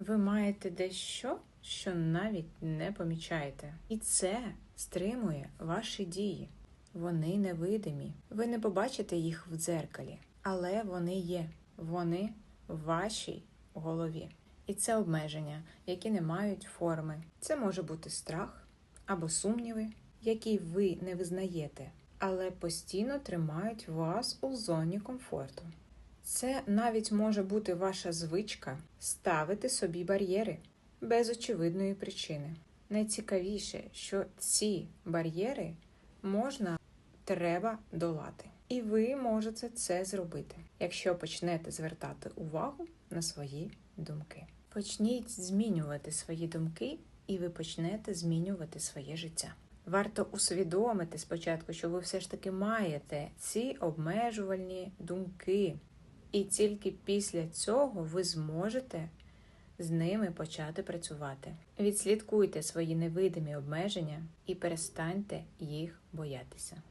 Ви маєте дещо, що навіть не помічаєте. І це стримує ваші дії. Вони невидимі. Ви не побачите їх в дзеркалі, але вони є. Вони в вашій голові. І це обмеження, які не мають форми. Це може бути страх або сумніви, які ви не визнаєте, але постійно тримають вас у зоні комфорту. Це навіть може бути ваша звичка ставити собі бар'єри без очевидної причини. Найцікавіше, що ці бар'єри можна треба долати. І ви можете це зробити, якщо почнете звертати увагу на свої думки. Почніть змінювати свої думки, і ви почнете змінювати своє життя. Варто усвідомити спочатку, що ви все ж таки маєте ці обмежувальні думки, і тільки після цього ви зможете з ними почати працювати. Відслідкуйте свої невидимі обмеження і перестаньте їх боятися.